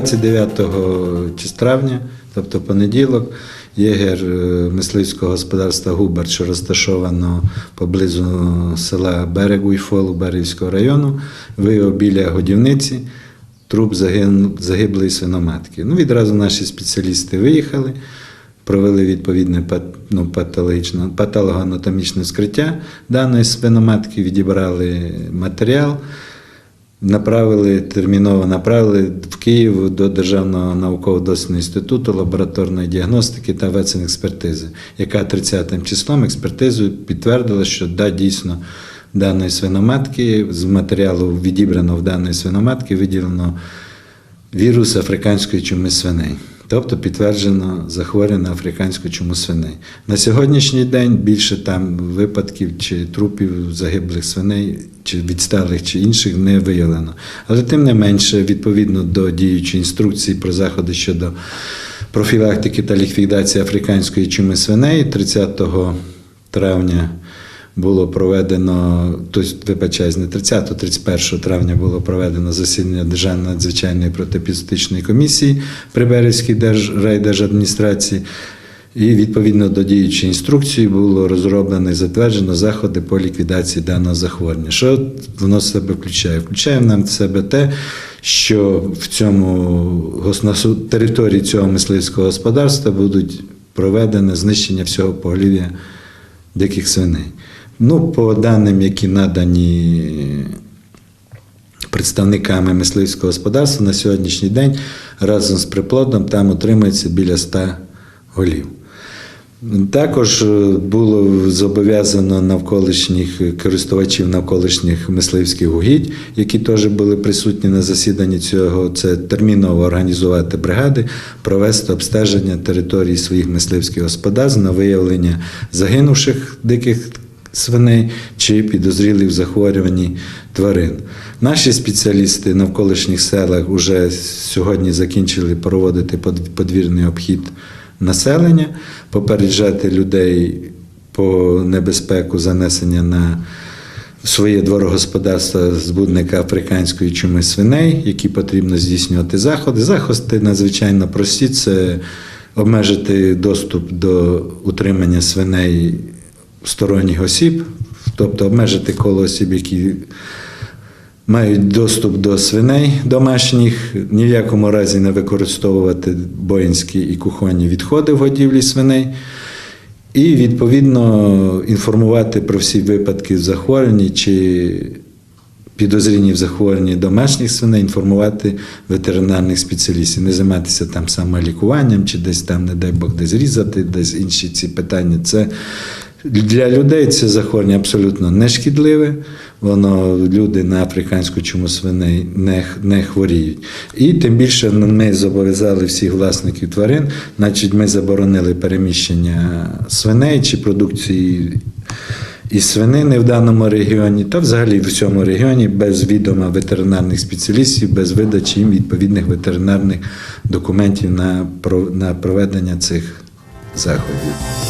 29 травня, тобто понеділок, єгер е, мисливського господарства Губер, що розташовано поблизу села Берегу і Фолу Берегівського району, виявив біля годівниці труп загиблої свиноматки. Ну, відразу наші спеціалісти виїхали, провели відповідне ну, патологоанатомічне вскриття даної свиноматки, відібрали матеріал. Направили терміново направили в Київ до Державного науково-дослідного інституту лабораторної діагностики та експертизи, яка 30 числом експертизою підтвердила, що да, дійсно даної свиноматки з матеріалу відібрано в даної свиноматки виділено вірус африканської чуми свиней. Тобто підтверджено захворювання африканську чуму свиней. На сьогоднішній день більше там випадків чи трупів загиблих свиней, чи відсталих, чи інших не виявлено. Але тим не менше, відповідно до діючої інструкції про заходи щодо профілактики та ліквідації африканської чуми свиней 30 травня було проведено, тобто, вибачаюсь, не 30, 31 травня було проведено засідання Державної надзвичайної протипістичної комісії при Березькій держрайдержадміністрації. І відповідно до діючої інструкції було розроблено і затверджено заходи по ліквідації даного захворювання. Що воно в себе включає? Включає нам в себе те, що в цьому на території цього мисливського господарства будуть проведено знищення всього поголів'я диких свиней. Ну, по даним, які надані представниками мисливського господарства на сьогоднішній день разом з приплодом там утримується біля 100 голів. Також е, було зобов'язано навколишніх користувачів навколишніх мисливських угідь, які теж були присутні на засіданні цього. Це терміново організувати бригади, провести обстеження території своїх мисливських господарств на виявлення загинувших диких свиней чи підозрілих в захворюванні тварин. Наші спеціалісти навколишніх селах вже сьогодні закінчили проводити подвірний обхід населення, попереджати людей по небезпеку занесення на своє дворогосподарство збудника африканської чуми свиней, які потрібно здійснювати заходи. Заходи надзвичайно прості. Це обмежити доступ до утримання свиней сторонніх осіб, тобто обмежити коло осіб, які мають доступ до свиней домашніх, ні в якому разі не використовувати боїнські і кухонні відходи в годівлі свиней. І відповідно інформувати про всі випадки захворювань чи підозрінні в захворюванні домашніх свиней, інформувати ветеринарних спеціалістів, не займатися там самолікуванням, чи десь там, не дай Бог, десь різати, десь інші ці питання. Це для людей це захворювання абсолютно не шкідливе. Воно люди на африканську чуму свиней не, не хворіють. І тим більше ми зобов'язали всіх власників тварин, значить, ми заборонили переміщення свиней чи продукції із свинини в даному регіоні, та взагалі в всьому регіоні без відома ветеринарних спеціалістів, без видачі їм відповідних ветеринарних документів на, на проведення цих заходів.